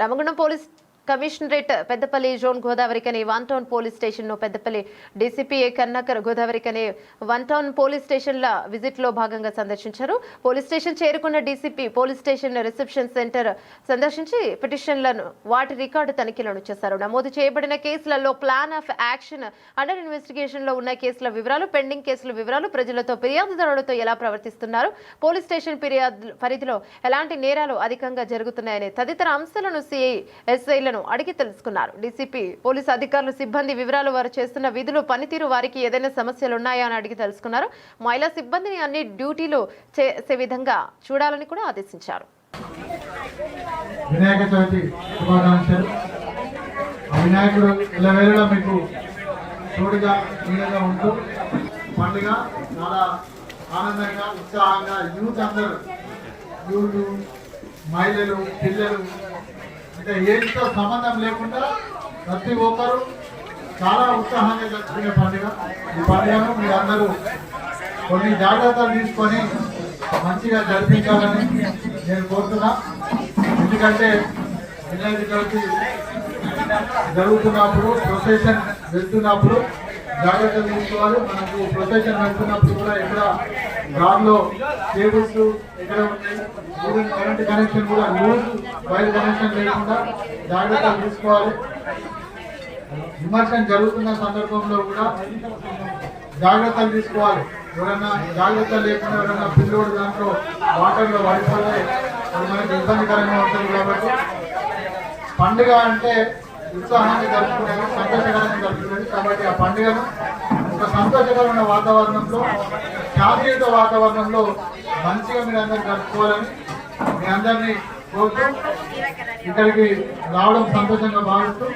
Ramagundam police commissionerate Peddapalli zone Godavarikhani one town police స్టేషన్ను పెద్దపల్లి డీసీపీఏ కన్నకర్ గోదావరి కనే one town police స్టేషన్ల విజిట్లో భాగంగా సందర్శించారు. పోలీస్ స్టేషన్ చేరుకున్న DCP police station reception center సందర్శించి పిటిషన్లను వాటి రికార్డు తనిఖీలను చేశారు. నమోదు చేయబడిన కేసులలో ప్లాన్ ఆఫ్ యాక్షన్ అండర్ ఇన్వెస్టిగేషన్లో ఉన్న కేసుల వివరాలు పెండింగ్ కేసుల వివరాలు ప్రజలతో ఫిర్యాదుదారులతో ఎలా ప్రవర్తిస్తున్నారు పోలీస్ స్టేషన్ ఫిర్యాదు పరిధిలో ఎలాంటి నేరాలు అధికంగా జరుగుతున్నాయని తదితర అంశాలను సిఐ ఎస్ఐలను అడిగి తెలుసుకున్నారు. డీసీపీ పోలీసు అధికారులు సిబ్బంది వివరాలు వారు చేస్తున్న విధులు పనితీరు వారికి ఏదైనా సమస్యలు ఉన్నాయా అని అడిగి తెలుసుకున్నారు. మహిళా సిబ్బందిని అన్ని డ్యూటీలు చేసే విధంగా చూడాలని కూడా ఆదేశించారు. వినాయక చవితి శుభాకాంక్షలు. వినాయకుడు ఇళ్ళవేళలా మీకు తోడుగా నీడగా ఉంటూ పండుగ చాలా ఆనందంగా ఉత్సాహంగా యూత్ అందరూ యూత్ మహిళలు పిల్లలు అంటే ఏంటితో సంబంధం లేకుండా ప్రతి ఒక్కరు చాలా ఉత్సాహంగా జరుపుకునే పండుగ. ఈ పండుగను మీరందరూ కొన్ని జాగ్రత్తలు తీసుకొని మంచిగా జరిపించాలని నేను కోరుతున్నా. ఎందుకంటే వినాయక చవితి జరుగుతున్నప్పుడు ప్రొసెషన్ వెళ్తున్నప్పుడు జాగ్రత్తలు తీసుకోవాలి. మనకు ప్రొసెషన్ నడుపుతున్నప్పుడు కూడా ఎక్కడ దారిలో కేబుల్స్ ఎక్కడ ఉన్నాయి కరెంట్ కనెక్షన్ కూడా లూజ్ వైర్ కనెక్షన్ లేకుండా జాగ్రత్తలు తీసుకోవాలి. విమర్శనం జరుగుతున్న సందర్భంలో కూడా జాగ్రత్తలు తీసుకోవాలి. ఎవరన్నా జాగ్రత్త లేకుండా ఎవరైనా పిల్లోడు దాంట్లో వాటర్లో పడిపోతే అది మనకి ఇబ్బందికరంగా ఉంటుంది కాబట్టి పండుగ అంటే ఉత్సాహాన్ని జరుపుకునేది సంతోషకరంగా జరుపుకునేది కాబట్టి ఆ పండుగను ఒక సంతోషకరమైన వాతావరణంలో శాంతియుత వాతావరణంలో మంచిగా మీరు అందరూ జరుపుకోవాలని మీ అందరినీ కోరుతూ ఇక్కడికి రావడం సంతోషంగా భావిస్తూ